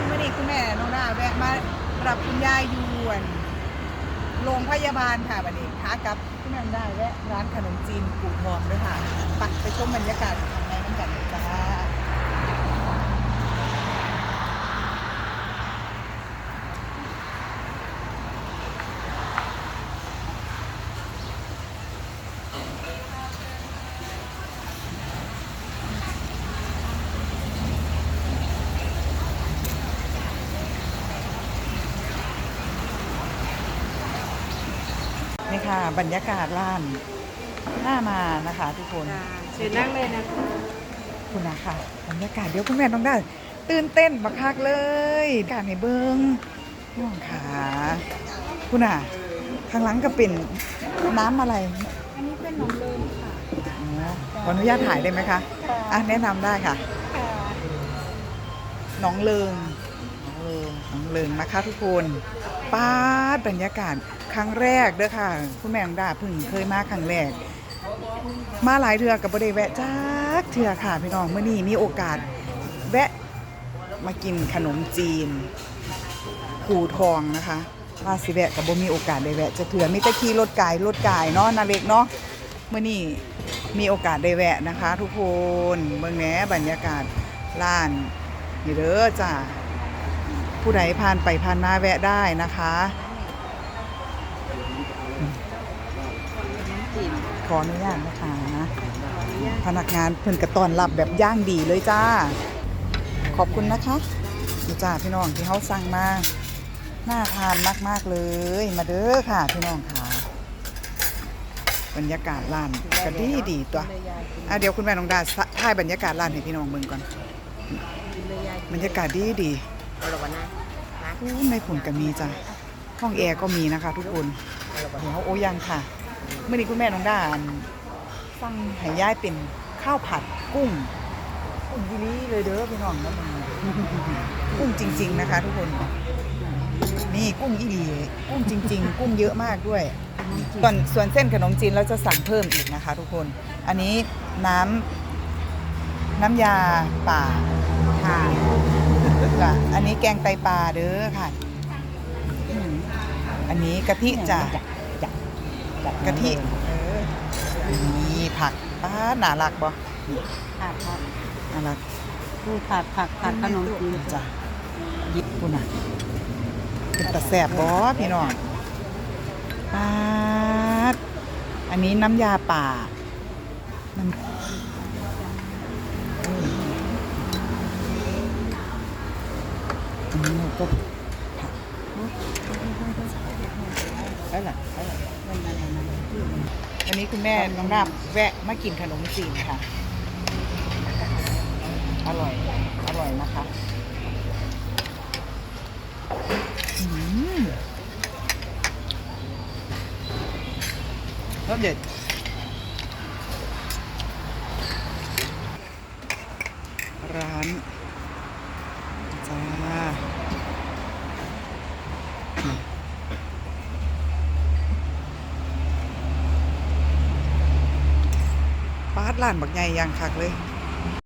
นมื่อนี้คุณแม่น้องดาแวะมารับคุณยายยวนโรงพยาบาลค่ะวันนี้ากับคุณแม่น้องดาแวะร้านขนมจีนปู่ทองด้วยค่ะไปไปชมบรรยากาศข้างในกันกันจ้า นี่ ค่ะ บรรยากาศร้านหน้ามานะคะทุกคนเชิญนั่งเลยนะคะ คุณนะคะบรรยากาศเดี๋ยวคุณแม่น้องได้ ตื่นเต้นบักคักเลยการให้เบิ้งน้องขาคุณอะข้างหลังก็เป็นน้ำอะไรอันนี้เป็นนมเลยค่ะอ๋อขออนุญาตถ่ายได้ไหมคะอะแนะนำได้ค่ะค่ะหน้องเลิงห น้องเลิงนะคะทุกคนป้าดบรรยากาศครั้งแรกเด้อค่ะ คุณแม่ของดาเพิ่งเคยมาครั้งแรก มาหลายเทือกับบได้แวะจักเทือค่ะพี่น้องเมื่อนี้มีโอกาสแวะมากินขนมจีนผูทองนะคะว่าสิแวะกับบ่มีโอกาสได้แวะ จะเถื่อมีตะขี่รถกายรถกายเนาะนาเล็กเนาะเมื่อนี้มีโอกาสได้แวะนะคะ ทุกคนเมืองแหนบรรยากาศร้านนี่เด้อจ้า ผู้ใดผ่านไปผ่านมาแวะได้นะคะ ขออนุญาตนะคะ พนักงานเพิ่นกระต้อนรับแบบย่างดีเลยจ้า ขอบคุณนะคะเจ้าพี่น้องที่เขาสั่งมาน่าทานมาก ๆ เลยมาเด้อค่ะพี่น้องค่ะบรรยากาศร้านก็ดีดีตัวอะเดี๋ยวคุณแม่น้องดาถ่ายบรรยากาศร้านให้พี่น้องเบิ่งก่อน บรรยากาศดีดี เอนนะนะๆอู้ในผลก็มีจ้ะห้องแอร์ก็มีนะคะ ทุกคนเดี๋ยวโอ้ยังค่ะ เมื่อนี้คุณแม่น้องด้านสั่งห้ย่ายเป็นข้าวผัดกุ้งกุ้งยีรีเลยเด้อพี่น้องแล้วมันกุ้งจริง ๆนะคะ ทุกคน นี่กุ้งอีหลีกุ้งจริง ๆ กุ้งเยอะมากด้วยส่วนส่วนเส้นขนมจีนเราจะสั่งเพิ่มอีกนะคะ ทุกคน อันนี้น้ำน้ำยาป่าค่ะ จ้ะอันนี้แกงไตปลาเด้อค่ะอืมอันนี้กะทิจ้ะกะทิเออมีผักป้าหนารักบ่ผัดผัดน่ารักคือผัดผักผัดขนมจีนจ้ะยิบคุณอะเป็นตะแสบบ่พี่น้องปาดอันนี้น้ำยาป่าน้ำอืมอันนี้ เราก็ผักได้ละไปละวันนี้คุณแม่น้องดาบแวะมากินขนมจีนค่ะ อร่อย อร่อยนะคะรสเด็ดร้าน จ้าปา ดร้านบักใหญ่อย่างคักเลย